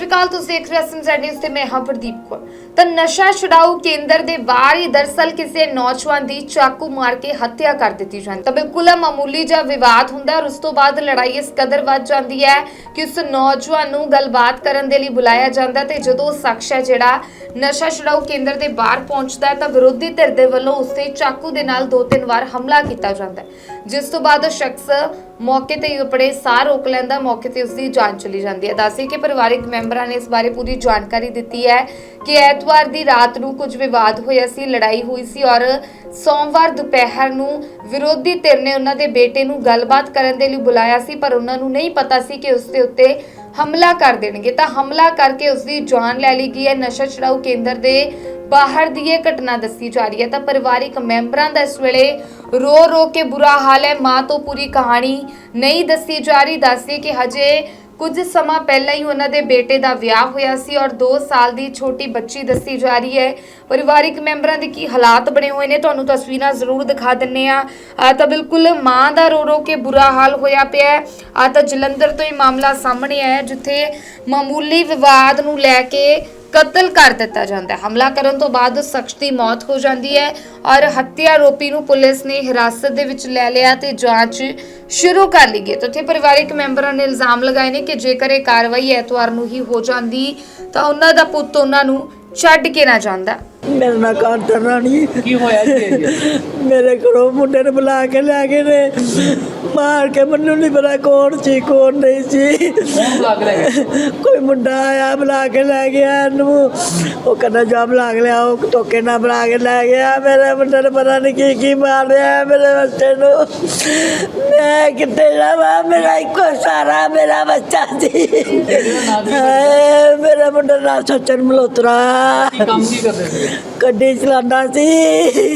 ਸ਼੍ਰੀ ਅਕਾਲ, ਤੁਸੀਂ ਦੇਖ ਰਹੇ ਹੋ ਐਸਐਮਜ਼ੈਡ ਨਿਊਜ਼ ਤੇ ਮੈਂ ਹਾਂ ਪ੍ਰਦੀਪ ਕੌਰ। ਤਾਂ ਨਸ਼ਾ ਛੁਡਾਊ ਕੇਂਦਰ ਦੇ ਬਾਹਰ ਹੀ ਦਰਸਲ ਕਿਸੇ ਨੌਜਵਾਨ ਦੀ ਚਾਕੂ ਮਾਰ ਕੇ ਹੱਤਿਆ ਕਰ ਦਿੱਤੀ ਜਾਂਦੀ। ਤਾਂ ਬਿਲਕੁਲ ਮਾਮੂਲੀ ਜਿਹਾ ਵਿਵਾਦ ਹੁੰਦਾ ਔਰ ਉਸ ਤੋਂ ਬਾਅਦ ਲੜਾਈ ਇਸ ਕਦਰ ਵੱਧ ਜਾਂਦੀ ਹੈ ਕਿ ਉਸ ਨੌਜਵਾਨ ਨੂੰ ਗੱਲਬਾਤ ਕਰਨ ਦੇ ਲਈ ਬੁਲਾਇਆ ਜਾਂਦਾ ਤੇ ਜਦੋਂ ਸ਼ਖਸ ਹੈ ਜਿਹੜਾ ਨਸ਼ਾ ਛੁਡਾਊ ਕੇਂਦਰ ਦੇ ਬਾਹਰ ਪਹੁੰਚਦਾ ਹੈ ਤਾਂ ਵਿਰੋਧੀ ਧਿਰ ਦੇ ਵੱਲੋਂ ਉਸ ਤੇ ਚਾਕੂ ਦੇ ਨਾਲ ਦੋ ਤਿੰਨ ਵਾਰ ਹਮਲਾ ਕੀਤਾ ਜਾਂਦਾ ਹੈ। ਜਿਸ ਤੋਂ ਬਾਅਦ ਉਹ ਸ਼ਖਸ ਮੌਕੇ ਤੇ ਹੀ ਆਪਣੇ ਸਾਹ ਰੋਕ ਲੈਂਦਾ, ਮੌਕੇ ਤੇ ਉਸ ਦੀ ਜਾਨ ਚਲੀ ਜਾਂਦੀ ਹੈ। ਦੱਸੀ ਕਿ ਪਰਿਵਾਰਕ ਮੈਂਬਰਾਂ ਨੇ ਇਸ ਬਾਰੇ ਪੂਰੀ ਜਾਣਕਾਰੀ ਦਿੱਤੀ ਹੈ ਕਿ ਐਤਵਾਰ ਦੀ ਰਾਤ ਨੂੰ ਕੁਝ ਵਿਵਾਦ ਹੋਇਆ ਸੀ, ਲੜਾਈ ਹੋਈ ਸੀ ਔਰ ਸੋਮਵਾਰ ਦੁਪਹਿਰ ਨੂੰ ਵਿਰੋਧੀ ਧਿਰ ਨੇ ਉਹਨਾਂ ਦੇ ਬੇਟੇ ਨੂੰ ਗੱਲਬਾਤ ਕਰਨ ਦੇ ਲਈ ਬੁਲਾਇਆ ਸੀ, ਪਰ ਉਹਨਾਂ ਨੂੰ ਨਹੀਂ ਪਤਾ ਸੀ ਕਿ ਉਸ ਦੇ ਉੱਤੇ ਹਮਲਾ ਕਰ ਦੇਣਗੇ। ਤਾਂ ਹਮਲਾ ਕਰਕੇ ਉਸ ਦੀ ਜਾਨ ਲੈ ਲਈ ਗਈ ਹੈ। ਨਸ਼ਾ ਛੁਡਾਊ ਕੇਂਦਰ ਦੇ ਬਾਹਰ ਦੀ ਇਹ ਘਟਨਾ ਦੱਸੀ ਜਾ ਰਹੀ ਹੈ। ਤਾਂ ਪਰਿਵਾਰਿਕ ਮੈਂਬਰਾਂ ਦਾ ਇਸ ਵੇਲੇ ਰੋ ਰੋ ਕੇ ਬੁਰਾ ਹਾਲ ਹੈ। ਮਾਂ ਤੋਂ ਪੂਰੀ ਕਹਾਣੀ ਨਹੀਂ ਦੱਸੀ ਜਾ ਰਹੀ। ਦੱਸਦੀ ਕਿ ਹਜੇ ਕੁਝ ਸਮਾਂ ਪਹਿਲਾਂ ਹੀ ਉਹਨਾਂ ਦੇ ਬੇਟੇ ਦਾ ਵਿਆਹ ਹੋਇਆ ਸੀ ਔਰ 2 ਸਾਲ ਦੀ ਛੋਟੀ ਬੱਚੀ ਦੱਸੀ ਜਾ ਰਹੀ ਹੈ। ਪਰਿਵਾਰਿਕ ਮੈਂਬਰਾਂ ਦੇ ਕੀ ਹਾਲਾਤ ਬਣੇ ਹੋਏ ਨੇ ਤੁਹਾਨੂੰ ਤਸਵੀਰਾਂ ਜ਼ਰੂਰ ਦਿਖਾ ਦਿੰਨੇ ਆ। ਆ ਤਾਂ ਬਿਲਕੁਲ ਮਾਂ ਦਾ ਰੋ ਰੋ ਕੇ ਬੁਰਾ ਹਾਲ ਹੋਇਆ ਪਿਆ ਹੈ। ਆ ਤਾਂ ਜਲੰਧਰ ਤੋਂ ਹੀ ਮਾਮਲਾ ਸਾਹਮਣੇ ਆਇਆ ਜਿੱਥੇ ਮਾਮੂਲੀ ਵਿਵਾਦ ਨੂੰ ਲੈ ਕੇ ਕਤਲ ਕਰ ਦਿੱਤਾ ਜਾਂਦਾ ਹੈ। ਹਮਲਾ ਕਰਨ ਤੋਂ ਬਾਅਦ ਦੀ ਮੌਤ ਹੋ ਜਾਂਦੀ ਹੈ ਔਰ ਹੱਤਿਆ ਆਰੋਪੀ ਨੂੰ ਪੁਲਿਸ ਨੇ ਹਿਰਾਸਤ ਦੇ ਵਿੱਚ ਲੈ ਲਿਆ ਤੇ ਜਾਂਚ ਸ਼ੁਰੂ ਕਰ ਲਈ ਗਈ ਤਾਂ ਉੱਥੇ ਪਰਿਵਾਰਕ ਮੈਂਬਰਾਂ ਨੇ ਇਲਜ਼ਾਮ ਲਗਾਏ ਨੇ ਕਿ ਜੇਕਰ ਇਹ ਕਾਰਵਾਈ ਐਤਵਾਰ ਨੂੰ ਹੀ ਹੋ ਜਾਂਦੀ ਤਾਂ ਉਹਨਾਂ ਦਾ ਪੁੱਤ ਉਹਨਾਂ ਨੂੰ ਛੱਡ ਕੇ ਨਾ ਜਾਂਦਾ। ਮੇਰੇ ਨਾਲ ਕਾਂਟਰ ਰਾਣੀ। ਕੀ ਹੋਇਆ ਜੀ? ਮੇਰੇ ਘਰੋਂ ਮੁੰਡੇ ਨੂੰ ਬੁਲਾ ਕੇ ਲੈ ਗਏ ਨੇ। ਮਾਰ ਕੇ ਮੈਨੂੰ ਨਹੀਂ ਪਤਾ ਕੌਣ ਸੀ ਕੌਣ ਨਹੀਂ ਸੀ। ਕੋਈ ਮੁੰਡਾ ਆਇਆ ਬੁਲਾ ਕੇ ਲੈ ਗਿਆ ਇਹਨੂੰ। ਉਹ ਕਹਿੰਦਾ ਜਾ ਬੁਲਾ ਕੇ ਲਿਆ ਉਹ ਟੋਕੇ ਨਾਲ ਬੁਲਾ ਕੇ ਲੈ ਗਿਆ। ਮੇਰੇ ਮੁੰਡੇ ਨੂੰ ਪਤਾ ਨਹੀਂ ਕੀ ਕੀ ਮਾਰ ਰਿਹਾ ਮੇਰੇ ਬੱਚੇ ਨੂੰ। ਮੈਂ ਕਿੱਥੇ ਜਾਵਾਂ? ਮੇਰਾ ਇੱਕੋ ਸਾਰਾ ਮੇਰਾ ਬੱਚਾ ਸੀ। ਮੇਰਾ ਮੁੰਡਾ ਨਾ ਸੱਚਨ ਮਲੋਤਰਾ ਕੀ ਕੰਮ ਕੀ ਕਰਦੇ ਸੀ ਗੱਡੀ ਚਲਾਉਂਦਾ ਸੀ।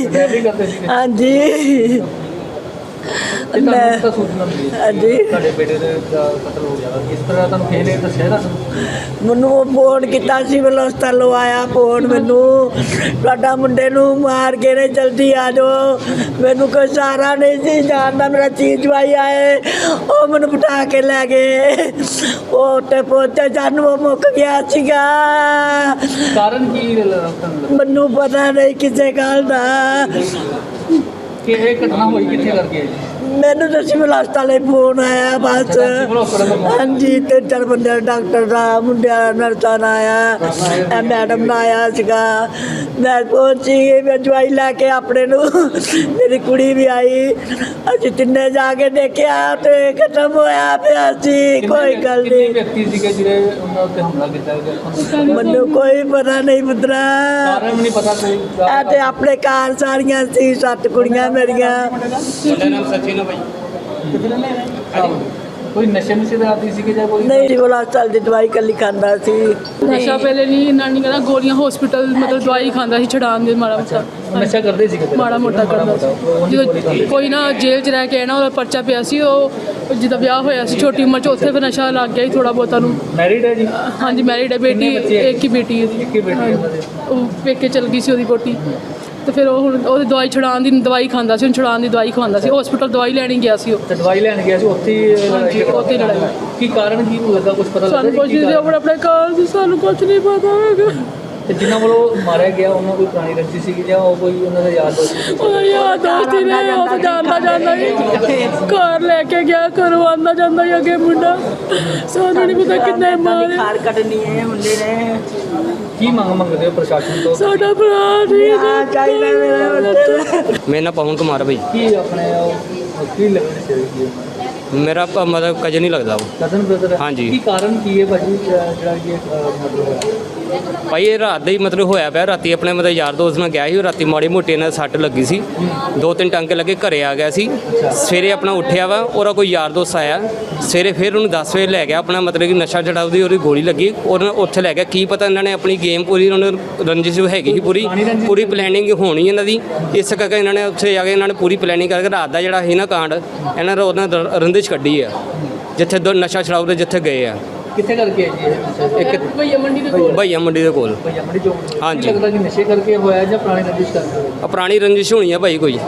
ਡਰਾਈਵਰੀ ਕਰਦੇ ਸੀ ਹਾਂਜੀ। ਤੇ ਤੁਹਾਨੂੰ ਤਾਂ ਸੂਚਨਾ ਮਿਲੀ? ਹਾਂਜੀ। ਤੁਹਾਡੇ ਬੇਟੇ ਦੇ ਦਾ ਕਤਲ ਹੋ ਗਿਆ ਵਾ। ਇਸ ਤਰ੍ਹਾਂ ਤੁਹਾਨੂੰ ਕਿਸੇ ਨੇ ਦੱਸਿਆ ਤੁਹਾਨੂੰ ਮੈਨੂੰ ਉਹ ਫੋਨ ਕੀਤਾ ਸੀ ਬਲੋਸਤਲੋ ਆਇਆ ਫੋਨ ਮੈਨੂੰ ਤੁਹਾਡਾ ਮੁੰਡੇ ਨੂੰ ਮਾਰ ਕੇ ਨੇ ਜਲਦੀ ਆ ਜਾਓ। ਮੈਨੂੰ ਕੋਈ ਸਹਾਰਾ ਨਹੀਂ ਸੀ ਜਾਣਦਾ ਮੇਰਾ ਚੀਜ਼ ਭਾਈ ਆਏ ਉਹ ਮੈਨੂੰ ਬਿਠਾ ਕੇ ਲੈ ਗਏ। ਉਹ ਤੇ ਪਹੁੰਚੇ ਜਾਨੂੰ ਉਹ ਮੁੱਕ ਗਿਆ ਸੀਗਾ। ਕਾਰਨ ਕੀ ਤੁਹਾਨੂੰ? ਮੈਨੂੰ ਪਤਾ ਨਹੀਂ ਕਿਸੇ ਗੱਲ ਦਾ। ਕਿ ਇਹ ਘਟਨਾ ਹੋਈ ਕਿੱਥੇ ਕਰਕੇ ਹੈ ਜੀ ਮੈਨੂੰ ਤਾਂ ਸਿਵਲ ਹਸਪਤਾਲੇ ਫੋਨ ਆਇਆ ਬਸ? ਹਾਂਜੀ ਤੇ ਚਾਰ ਬੰਦੇ ਡਾਕਟਰ ਦਾ ਮੁੰਡਿਆਂ ਨਰਸਾਂ ਦਾ ਆਇਆ ਮੈਡਮ ਦਾ ਆਇਆ ਸੀਗਾ। ਮੈਂ ਪਹੁੰਚੀ ਮੈਂ ਦਵਾਈ ਲੈ ਕੇ ਆਪਣੇ ਨੂੰ ਮੇਰੀ ਕੁੜੀ ਵੀ ਆਈ। ਅਸੀਂ ਤਿੰਨੇ ਜਾ ਕੇ ਦੇਖਿਆ ਤੇ ਖਤਮ ਹੋਇਆ ਪਿਆ ਸੀ ਕੋਈ ਗੱਲ ਨਹੀਂ। ਵਿਅਕਤੀ ਸੀਗੇ ਜਿਹੜੇ ਉਹਨਾਂ ਉੱਤੇ ਹਮਲਾ ਕੀਤਾ ਗਿਆ ਤੁਹਾਨੂੰ ਮੈਨੂੰ ਕੋਈ ਪਤਾ ਨਹੀਂ ਪੁੱਤਰਾ। ਕਾਰਨ ਵੀ ਨਹੀਂ ਪਤਾ ਕੋਈ ਆ ਤੇ ਆਪਣੇ ਘਰ ਸਾਰੀਆਂ ਸੀ ਸੱਤ ਕੁੜੀਆਂ ਮੇਰੀਆਂ। ਕੋਈ ਨਸ਼ੇ ਨੁਸ਼ੇ ਦੇ ਆਦੀ ਸੀਗੇ ਜਾਂ ਕੋਈ ਨਹੀਂ ਸਿਵਲ ਹਸਪਤਾਲ ਦੀ ਦਵਾਈ ਕੱਲੀ ਖਾਂਦਾ ਸੀ। ਨਸ਼ਾ ਪਹਿਲੇ ਨਹੀਂ ਇੰਨਾ ਨਹੀਂ ਕਰਦਾ ਗੋਲੀਆਂ ਹਸਪੀਟਲ ਮਤਲਬ ਦਵਾਈ ਖਾਂਦਾ ਸੀ ਛਡਾਉਣ ਦੇ ਮਾੜਾ ਮੋਟਾ। ਨਸ਼ਾ ਕਰਦੇ ਸੀਗੇ ਪਹਿਲਾਂ? ਮਾੜਾ ਮੋਟਾ ਕਰਦਾ ਸੀ। ਜਦੋਂ ਕੋਈ ਨਾ ਜੇਲ੍ਹ 'ਚ ਰਹਿ ਕੇ ਆਇਆ ਨਾ ਉਹਦਾ ਪਰਚਾ ਪਿਆ ਸੀ ਉਹ ਜਿਹਦਾ ਵਿਆਹ ਹੋਇਆ ਸੀ ਛੋਟੀ ਉਮਰ 'ਚ ਉੱਥੇ ਫਿਰ ਨਸ਼ਾ ਲੱਗ ਗਿਆ ਸੀ ਥੋੜਾ ਬਹੁਤਾ ਨੂੰ ਮੈਰਿਡ ਹੈ ਜੀ? ਹਾਂਜੀ ਮੈਰਿਡ ਹੈ ਬੇਟੀ ਕਿੰਨੇ ਬੱਚੇ ਹੈ? ਇੱਕ ਹੀ ਬੇਟੀ ਹੈ ਇੱਕ ਹੀ ਬੇਟੀ ਹੈ ਉਹਨਾਂ ਦੀ। ਉਹ ਪੇਕੇ ਚਲ ਗਈ ਸੀ ਉਹਦੀ ਬੋਟੀ ਤੇ ਫਿਰ ਉਹ ਹੁਣ ਉਹਦੀ ਦਵਾਈ ਛਡਾਉਣ ਦੀ ਦਵਾਈ ਖਾਂਦਾ ਸੀ ਹੁਣ ਛਡਾਉਣ ਦੀ ਦਵਾਈ ਖਵਾਉਂਦਾ ਸੀ। ਹਸਪੀਟਲ ਦਵਾਈ ਲੈਣੀ ਗਿਆ ਸੀ ਉਹ। ਤੇ ਦਵਾਈ ਲੈਣ ਗਿਆ ਸੀ ਉੱਥੇ ਹੀ ਹਾਂਜੀ, ਉੱਥੇ ਹੀ ਲੜਾਈ। ਹੋਈ। ਕੀ ਕਾਰਨ ਕੀ ਲੱਗਾ ਕੁਝ ਪਤਾ ਲੱਗਾ ਸਾਨੂੰ ਜੀ ਕੁਝ ਕੀ ਨਹੀਂ ਕਾਰਨ? ਆਪਣੇ ਆਪਣੇ ਘਰ ਸੀ ਸਾਨੂੰ ਕੁਝ ਨਹੀਂ ਪਤਾ ਹੈਗਾ। ਤੇ ਜਿਨ੍ਹਾਂ ਵੱਲੋਂ ਮਾਰਿਆ ਗਿਆ ਉਹਨਾਂ ਕੋਈ ਪੁਰਾਣੀ ਰੰਜੀ ਸੀ ਜਾਂ ਉਹ ਕੋਈ ਉਹਨਾਂ ਦਾ ਯਾਦ ਦੋਸਤ ਸੀ? ਉਹ ਯਾਰ ਦੋਸਤੀ ਨੇ ਉਹ ਤਾਂ ਜਾਂਦਾ ਜਾਂਦਾ ਹੀ। ਘਰ ਲੈ ਕੇ ਗਿਆ ਘਰੋਂ ਆਉਂਦਾ ਜਾਂਦਾ ਹੀ ਅੱਗੇ ਮੁੰਡਾ। ਸਾਨੂੰ ਨਹੀਂ ਪਤਾ ਕਿੰਨੇ ਮਾਰੇ। ਖਾਰ ਕੱਢਣੀ ਹੈ ਮੁੰਡੇ ਨੇ। ਕੀ ਮੰਗ ਮੰਗਦੇ ਹੋ ਪ੍ਰਸ਼ਾਸਨ ਤੋਂ? ਸਾਡਾ ਭਰਾ ਨਹੀਂ ਆ ਚਾਹੀਦਾ ਮੇਰਾ ਬੱਚਾ। ਮੇਰਾ ਨਾਮ ਪਵਨ ਕੁਮਾਰ ਭਾਈ ਕੀ ਆਪਣੇ ਉਹ ਕੀ ਲੱਗਦੇ ਸੀ ਮੇਰਾ ਪ- ਮਤਲਬ ਕਜਨ ਹੀ ਲੱਗਦਾ ਉਹ। ਕਜ਼ਨ ਬ੍ਰਦਰ ਹਾਂਜੀ। ਕੀ ਕਾਰਨ ਕੀ ਹੈ ਭਾਜੀ ਜਿਹੜਾ ਇਹ ਮਤਲਬ ਭਾਈ, ਇਹ ਰਾਤ ਦਾ ਹੀ ਮਤਲਬ ਹੋਇਆ ਪਿਆ। ਰਾਤੀ ਆਪਣੇ ਮਤਲਬ ਯਾਰ ਦੋਸਤ ਨਾਲ ਗਿਆ ਸੀ, ਉਹ ਰਾਤੀ ਮਾੜੀ ਮੋਟੀ ਇਹਨਾਂ ਦੇ ਸੱਟ ਲੱਗੀ ਸੀ। ਦੋ ਤਿੰਨ ਟਾਂਕੇ ਲੱਗੇ ਘਰੇ ਆ ਗਿਆ ਸੀ। ਸਵੇਰੇ ਆਪਣਾ ਉੱਠਿਆ ਵਾ, ਉਹਦਾ ਕੋਈ ਯਾਰ ਦੋਸਤ ਆਇਆ। ਸਵੇਰੇ ਫਿਰ ਉਹਨੂੰ 10 ਵਜੇ ਲੈ ਗਿਆ, ਆਪਣਾ ਮਤਲਬ ਕਿ ਨਸ਼ਾ ਛਡਾਉ ਦੀ ਉਹਦੀ ਗੋਲੀ ਲੱਗੀ। ਉਹਨਾਂ ਉੱਥੇ ਲੈ ਗਿਆ। ਕੀ ਪਤਾ ਇਹਨਾਂ ਨੇ ਆਪਣੀ ਗੇਮ ਪੂਰੀ, ਉਹਨਾਂ ਨੂੰ ਰੰਜਿਸ਼ ਹੈਗੀ ਸੀ ਪੂਰੀ। ਪੂਰੀ ਪਲੈਨਿੰਗ ਹੋਣੀ ਇਹਨਾਂ ਦੀ। ਇਸ ਕਰਕੇ ਇਹਨਾਂ ਨੇ ਉੱਥੇ ਜਾ ਕੇ ਇਹਨਾਂ ਨੇ ਪੂਰੀ ਪਲੈਨਿੰਗ ਕਰਕੇ ਰਾਤ ਦਾ ਜਿਹੜਾ ਸੀ ਨਾ ਕਾਂਡ, ਇਹਨਾਂ ਨੇ ਉਹਨਾਂ ਦਾ ਰੰਜਿਸ਼ ਕੱਢੀ ਆ। ਜਿੱਥੇ ਦੋ ਨਸ਼ਾ ਛਡਾਉ ਦੇ ਜਿੱਥੇ ਗਏ ਆ। ਕਿੱਥੇ ਕਰਕੇ ਹੈ ਜੀ? ਇੱਕ ਭਈਆ ਮੰਡੀ ਦੇ ਕੋਲ? ਭਈਆ ਮੰਡੀ ਦੇ ਕੋਲ। ਭਈਆ ਮੜੀ ਚੌਂਕ ਹਾਂਜੀ। ਲੱਗਦਾ ਕਿ ਨਸ਼ੇ ਕਰਕੇ ਹੋਇਆ ਜਾਂ ਪੁਰਾਣੀ ਰੰਜਿਸ਼ ਕਰਕੇ ਹੋਇਆ? ਆ ਪੁਰਾਣੀ ਰੰਜਿਸ਼ ਹੋਣੀ ਆ ਭਾਈ ਕੋਈ।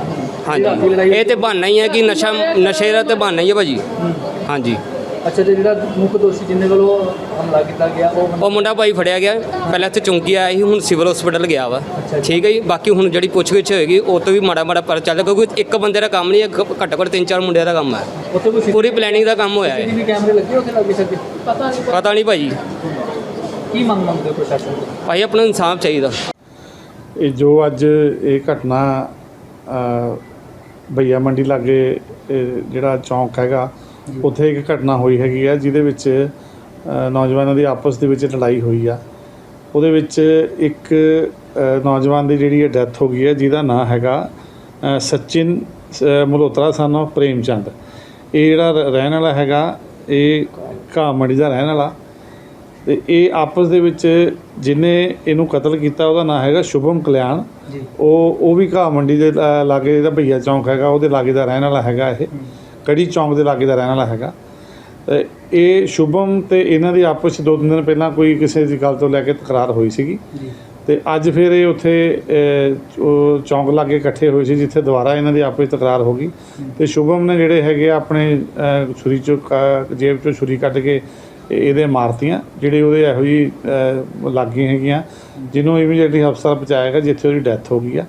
ਹਾਂਜੀ। ਇਹ ਤੇ ਬਹਾਨਾ ਹੀ ਹੈ ਕਿ ਨਸ਼ਾ ਨਸ਼ੇ ਦਾ ਤੇ ਬਹਾਨਾ ਹੀ ਹੈ ਭਾਜੀ। ਹਾਂਜੀ। ਅੱਛਾ ਤੇ ਜਿਹੜਾ ਮੁੱਖ ਦੋਸ਼ੀ ਜਿੰਨੇ ਵੱਲੋਂ ਹਮਲਾ ਕੀਤਾ ਗਿਆ ਉਹ ਉਹ ਮੁੰਡਾ ਭਾਈ ਫੜਿਆ ਗਿਆ। ਪਹਿਲਾਂ ਇੱਥੇ ਚੌਂਕੀ ਆਇਆ ਸੀ ਹੁਣ ਸਿਵਲ ਹਸਪੀਟਲ ਗਿਆ ਵਾ। ਠੀਕ ਹੈ ਜੀ? ਬਾਕੀ ਹੁਣ ਜਿਹੜੀ ਪੁੱਛਗਿੱਛ ਹੋਏਗੀ ਉਹ ਤੋਂ ਵੀ ਮਾੜਾ ਮਾੜਾ ਪਰ ਚੱਲਦਾ ਕਿਉਂਕਿ ਇੱਕ ਬੰਦੇ ਦਾ ਕੰਮ ਨਹੀਂ ਹੈ ਘੱਟੋ ਘੱਟ ਤਿੰਨ ਚਾਰ ਮੁੰਡਿਆਂ ਦਾ ਕੰਮ ਹੈ। ਉੱਥੇ ਕੋਈ ਪੂਰੀ ਪਲੈਨਿੰਗ ਦਾ ਕੰਮ ਹੋਇਆ ਹੈ। ਸੀਸੀਟੀਵੀ ਕੈਮਰੇ ਲੱਗੇ ਉੱਥੇ ਲੱਗੇ ਸਕੇ ਪਤਾ ਨਹੀਂ। ਪਤਾ ਨਹੀਂ ਭਾਈ ਕੀ ਮੰਗ ਮੰਗਦੇ ਹੋ ਪ੍ਰਸ਼ਾਸਨ ਤੋਂ? ਭਾਈ ਆਪਣਾ ਇਨਸਾਫ ਚਾਹੀਦਾ। ਇਹ ਜੋ ਅੱਜ ਇਹ ਘਟਨਾ ਅ, ਭਈਆ ਮੰਡੀ ਲਾਗੇ ਜਿਹੜਾ ਚੌਂਕ ਹੈਗਾ ਉੱਥੇ ਇੱਕ ਘਟਨਾ ਹੋਈ ਹੈਗੀ ਆ ਜਿਹਦੇ ਵਿੱਚ ਨੌਜਵਾਨਾਂ ਦੀ ਆਪਸ ਦੇ ਵਿੱਚ ਲੜਾਈ ਹੋਈ ਆ। ਉਹਦੇ ਵਿੱਚ ਇੱਕ ਨੌਜਵਾਨ ਦੀ ਜਿਹੜੀ ਡੈਥ ਹੋ ਗਈ ਹੈ ਜਿਹਦਾ ਨਾਮ ਹੈਗਾ ਸਚਿਨ ਮਲਹੋਤਰਾ ਸਨ of ਪ੍ਰੇਮ ਚੰਦ ਇਹ ਜਿਹੜਾ ਰਹਿਣ ਵਾਲਾ ਹੈਗਾ ਇਹ ਮੰਡੀ ਦਾ ਰਹਿਣ ਵਾਲਾ। ਤੇ ਇਹ ਆਪਸ ਦੇ ਵਿੱਚ ਜਿਹਨੇ ਇਹਨੂੰ ਕਤਲ ਕੀਤਾ ਉਹਦਾ ਨਾਮ ਹੈਗਾ ਸ਼ੁਭਮ ਕਲਿਆਣ। ਉਹ ਉਹ ਵੀ ਘਾਹ ਮੰਡੀ ਦੇ ਲਾਗੇ ਜਿਹੜਾ ਭਈਆ ਚੌਂਕ ਹੈਗਾ ਉਹਦੇ ਲਾਗੇ ਦਾ ਰਹਿਣ ਵਾਲਾ ਹੈਗਾ ਇਹ। ਕੜੀ ਚੌਂਕ ਦੇ ਲਾਗੇ ਦਾ ਰਹਿਣ ਵਾਲਾ ਹੈਗਾ। ਤੇ ਇਹ ਸ਼ੁਭਮ ਤੇ ਇਹਨਾਂ ਦੀ ਆਪਸ 'ਚ ਦੋ ਤਿੰਨ ਦਿਨ ਪਹਿਲਾਂ ਕੋਈ ਕਿਸੇ ਦੀ ਗੱਲ ਤੋਂ ਲੈ ਕੇ ਤਕਰਾਰ ਹੋਈ ਸੀਗੀ। ਤੇ ਅੱਜ ਫਿਰ ਇਹ ਉੱਥੇ ਚੌਂਕ ਲਾਗੇ ਇਕੱਠੇ ਹੋਏ ਸੀ ਜਿੱਥੇ ਦੁਬਾਰਾ ਇਹਨਾਂ ਦੀ ਆਪਸ 'ਚ ਤਕਰਾਰ ਹੋ ਗਈ। ਤੇ ਸ਼ੁਭਮ ਨੇ ਜਿਹੜੇ ਹੈਗੇ ਆਪਣੇ ਛੁਰੀ ਚੋਂ ਜੇਬ ਚੋਂ ਛੁਰੀ ਕੱਢ ਕੇ ਇਹ- ਇਹਦੇ ਮਾਰਤੀਆਂ ਜਿਹੜੇ ਉਹਦੇ ਇਹੋ ਜੀ ਲੱਗੀਆਂ ਹੈਗੀਆਂ ਜਿਹਨੂੰ ਇਮੀਡੀਏਟਲੀ ਹਸਪਤਾਲ ਪਹੁੰਚਾਇਆ ਗਿਆ ਜਿੱਥੇ ਉਹਦੀ ਡੈਥ ਹੋ ਗਈ ਆ।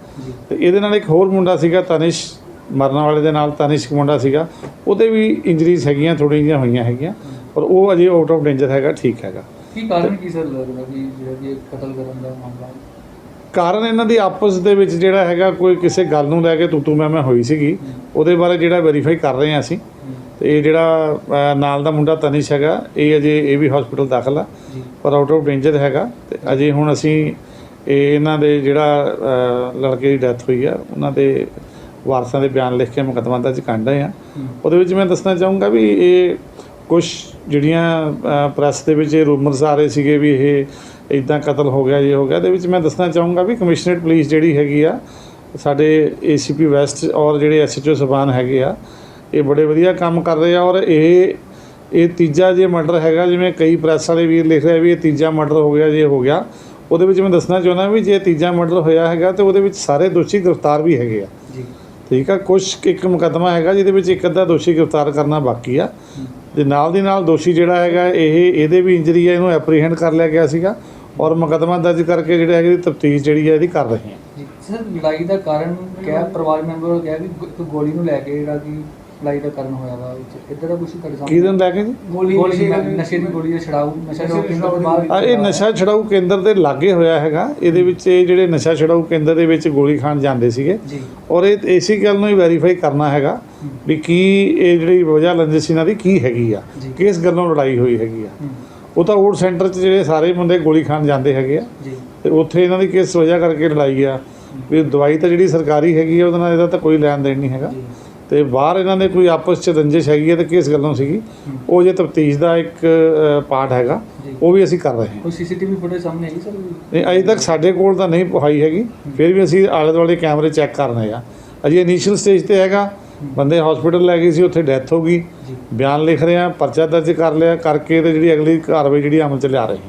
ਤੇ ਇਹਦੇ ਨਾਲ ਇੱਕ ਹੋਰ ਮੁੰਡਾ ਸੀਗਾ ਤਨਿਸ਼ ਮਰਨ ਵਾਲੇ ਦੇ ਨਾਲ ਤਨਿਸ਼ ਮੁੰਡਾ ਸੀਗਾ। ਉਹਦੇ ਵੀ ਇੰਜਰੀਜ਼ ਹੈਗੀਆਂ ਥੋੜ੍ਹੀਆਂ ਜਿਹੀਆਂ ਹੋਈਆਂ ਹੈਗੀਆਂ ਪਰ ਉਹ ਅਜੇ ਆਊਟ ਆਫ ਡੇਂਜਰ ਹੈਗਾ ਠੀਕ ਹੈਗਾ। ਕੀ ਕਾਰਨ ਕੀ ਸਰ ਲੱਗਦਾ ਕਿ ਜਿਹੜਾ ਕਿ ਕਤਲ ਕਰਨ ਦਾ ਮਾਮਲਾ? ਕਾਰਨ ਇਹਨਾਂ ਦੀ ਆਪਸ ਦੇ ਵਿੱਚ ਜਿਹੜਾ ਹੈਗਾ ਕੋਈ ਕਿਸੇ ਗੱਲ ਨੂੰ ਲੈ ਕੇ ਤੂੰ ਤੂੰ ਮੈਂ ਮੈਂ ਹੋਈ ਸੀਗੀ ਉਹਦੇ ਬਾਰੇ ਜਿਹੜਾ ਵੈਰੀਫਾਈ ਕਰ ਰਹੇ ਹਾਂ ਅਸੀਂ। ਤੇ ਇਹ ਜਿਹੜਾ ਅ, ਨਾਲ ਦਾ ਮੁੰਡਾ ਤਨਿਸ਼ ਹੈਗਾ ਇਹ ਅਜੇ ਇਹ ਵੀ ਹਸਪੀਟਲ ਦਾਖਲ ਆ ਪਰ ਆਊਟ ਆਫ ਡੇਂਜਰ ਹੈਗਾ। ਤੇ ਅਜੇ ਹੁਣ ਅਸੀਂ ਇਹ ਇਹਨਾਂ ਦੇ ਜਿਹੜਾ ਅ, ਲੜਕੇ ਦੀ ਡੈਥ ਹੋਈ ਆ ਉਹਨਾਂ ਦੇ ਵਾਰਸਾਂ ਦੇ ਬਿਆਨ ਲਿਖ ਕੇ ਮੁਕੱਦਮਾ ਦਰਜ ਕਰ ਰਹੇ ਆ ਉਹਦੇ ਵਿੱਚ ਮੈਂ ਦੱਸਣਾ ਚਾਹੂੰਗਾ ਵੀ ਇਹ ਕੁਝ ਜਿਹੜੀਆਂ ਪ੍ਰੈਸ ਦੇ ਵਿੱਚ ਇਹ ਰੂਮਰਸ ਆ ਰਹੇ ਸੀਗੇ ਵੀ ਇਹ ਇਦਾਂ ਕਤਲ ਹੋ ਗਿਆ ਇਹ ਹੋ ਗਿਆ ਦੇ ਵਿੱਚ ਮੈਂ ਦੱਸਣਾ ਚਾਹੂੰਗਾ ਵੀ ਕਮਿਸ਼ਨਰੇਟ ਪੁਲਿਸ ਜਿਹੜੀ ਹੈਗੀ ਆ ਸਾਡੇ ਏਸੀਪੀ ਵੈਸਟ ਔਰ ਜਿਹੜੇ ਐਸਐਚਓ ਸਬਾਨ ਹੈਗੇ ਆ ਇਹ ਬੜੇ ਵਧੀਆ ਕੰਮ ਕਰ ਰਹੇ ਆ ਔਰ ਇਹ ਇਹ ਤੀਜਾ ਜੇ ਮਰਡਰ ਹੈਗਾ ਜਿਵੇਂ ਕਈ ਪ੍ਰੈਸ ਵਾਲੇ ਵੀਰ ਲਿਖ ਰਹੇ ਵੀ ਇਹ ਤੀਜਾ ਮਰਡਰ ਹੋ ਗਿਆ ਜੇ ਹੋ ਗਿਆ ਉਹਦੇ ਵਿੱਚ ਮੈਂ ਦੱਸਣਾ ਚਾਹੁੰਦਾ ਵੀ ਜੇ ਤੀਜਾ ਮਰਡਰ ਹੋਇਆ ਹੈਗਾ ਤੇ ਉਹਦੇ ਵਿੱਚ ਸਾਰੇ ਦੋਸ਼ੀ ਗ੍ਰਿਫਤਾਰ ਵੀ ਹੈਗੇ ਆ। ਜੀ ਠੀਕ ਆ ਕੁਝ ਇੱਕ ਮੁਕੱਦਮਾ ਹੈਗਾ ਜਿਹਦੇ ਵਿੱਚ ਇੱਕ ਅੱਧਾ ਦੋਸ਼ੀ ਗ੍ਰਿਫਤਾਰ ਕਰਨਾ ਬਾਕੀ ਆ। ਤੇ ਨਾਲ ਦੀ ਨਾਲ ਦੋਸ਼ੀ ਜਿਹੜਾ ਹੈਗਾ, ਇਹ, ਇਹਦੇ ਵੀ ਇੰਜਰੀ ਹੈ ਇਹਨੂੰ ਐਪਰੀਹੈਂਡ ਕਰ ਲਿਆ ਗਿਆ ਸੀਗਾ ਔਰ ਮੁਕੱਦਮਾ ਦਰਜ ਕਰਕੇ ਜਿਹੜਾ ਹੈਗਾ ਤਫਤੀਸ਼ ਜਿਹੜੀ ਹੈ ਇਹਦੀ ਕਰ ਰਹੇ ਹਾਂ ਸਰ, ਲੜਾਈ ਦਾ ਕਾਰਨ ਕਿਹਾ ਪਰਿਵਾਰ ਮੈਂਬਰ ਕਿਹਾ ਕਿ ਗੋਲੀ ਨੂੰ ਲੈ ਕੇ ਜਿਹੜਾ ਕਿ ਲੜਾਈ ਦਾ ਕਾਰਨ ਹੋਇਆ ਵਾ ਵਿੱਚ। ਇੱਦਾਂ ਦਾ ਕੁਝ ਤੁਹਾਡੇ ਕੀ ਸਾਹਮਣੇ? ਦਿਨ ਲੈ ਕੇ ਜੀ? ਗੋਲੀ ਨਸ਼ੇ ਦੀ ਗੋਲੀ ਦਾ ਛੜਾਊ ਨਸ਼ਾ ਛੜਾਊ ਕੇਂਦਰ ਦੇ ਬਾਹਰ ਆ ਇਹ ਨਸ਼ਾ ਛਡਾਊ ਕੇਂਦਰ ਦੇ ਲਾਗੇ ਹੋਇਆ ਹੈਗਾ। ਇਹਦੇ ਵਿੱਚ ਇਹ ਜਿਹੜੇ ਨਸ਼ਾ ਛਡਾਊ ਕੇਂਦਰ ਦੇ ਵਿੱਚ ਗੋਲੀ ਖਾਣ ਜਾਂਦੇ ਸੀਗੇ। ਜੀ। ਔਰ ਇਹ ਇਸੇ ਗੱਲ ਨੂੰ ਹੀ ਵੈਰੀਫਾਈ ਕਰਨਾ ਹੈਗਾ ਵੀ ਕੀ ਇਹ ਜਿਹੜੀ ਵਜ੍ਹਾ ਰੰਜਿਸ਼ ਇਹਨਾਂ ਦੀ ਕੀ ਹੈਗੀ ਆ। ਕਿਸ ਗੱਲੋਂ ਲੜਾਈ ਹੋਈ ਹੈਗੀ ਆ? ਉਹ ਤਾਂ ਓਟ ਸੈਂਟਰ 'ਚ ਜਿਹੜੇ ਸਾਰੇ ਬੰਦੇ ਗੋਲੀ ਖਾਣ ਜਾਂਦੇ ਹੈਗੇ ਆ। ਤੇ ਉੱਥੇ ਇਹਨਾਂ ਦੀ ਕਿਸ ਵਜ੍ਹਾ ਕਰਕੇ ਲੜਾਈ ਆ? ਵੀ ਦਵਾਈ ਤਾਂ ਜਿਹੜੀ ਸਰਕਾਰੀ ਹੈਗੀ ਆ ਉਹਦੇ ਨਾਲ ਇਹਦਾ ਤਾਂ ਕੋਈ ਲੈਣ ਦੇਣ ਨਹੀਂ ਹੈਗਾ। ਤੇ ਬਾਹਰ ਇਹਨਾਂ ਦੇ ਕੋਈ ਆਪਸ 'ਚ ਰੰਜਿਸ਼ ਹੈਗੀ ਹੈ ਤੇ ਕਿਸ ਗੱਲੋਂ ਸੀਗੀ? ਉਹ ਜੇ ਤਫਤੀਸ਼ ਦਾ ਇੱਕ ਪਾਰਟ ਹੈਗਾ। ਉਹ ਵੀ ਅਸੀਂ ਕਰ ਰਹੇ ਹਾਂ। ਕੋਈ ਸੀਸੀਟੀਵੀ ਫੁਟੇਜ ਸਾਹਮਣੇ ਆਈ ਸਰ? ਨਹੀਂ ਅਜੇ ਤੱਕ ਸਾਡੇ ਕੋਲ ਤਾਂ ਨਹੀਂ ਪਹਾਈ ਹੈਗੀ। ਫਿਰ ਵੀ ਅਸੀਂ ਆਲੇ ਦੁਆਲੇ ਕੈਮਰੇ ਚੈੱਕ ਕਰਨੇ ਆ ਅਜੇ ਇਨੀਸ਼ੀਅਲ ਸਟੇਜ ਤੇ ਹੈਗਾ। ਬੰਦੇ ਹਸਪੀਟਲ ਲੈ ਗਏ ਸੀ ਉੱਥੇ ਡੈਥ ਹੋ ਗਈ। ਬਿਆਨ ਲਿਖ ਰਹੇ ਆ ਪਰਚਾ ਦਰਜ ਕਰ ਲਿਆ। ਕਰਕੇ ਤੇ ਜਿਹੜੀ ਅਗਲੀ ਕਾਰਵਾਈ ਜਿਹੜੀ ਅਮਲ ਚ ਲਿਆ ਰਹੇ ਹਾਂ।